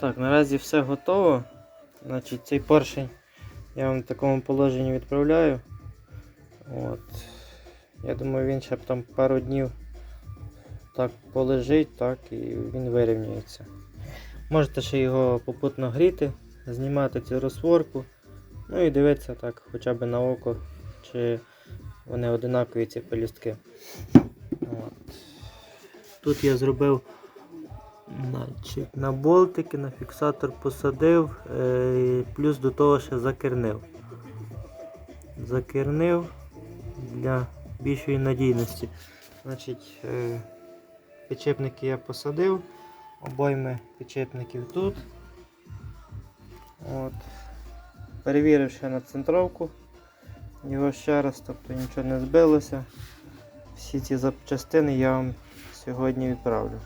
Так, наразі все готово. Значить, цей поршень я вам в такому положенні відправляю. От. Я думаю, він ще б там пару днів так полежить, так, і він вирівняється. Можете ще його попутно гріти, знімати цю розтворку, ну і дивитися так хоча б на око, чи вони одинакові ці пелюстки. От. Тут я зробив значить, на болтики, на фіксатор посадив, е, плюс до того ще закернив. Закернив для більшої надійності. Значить, е, підчепники я посадив, обойми підчепників тут. От. Перевірив ще на центровку його ще раз, тобто нічого не збилося. Всі ці запчастини я вам сьогодні відправлю.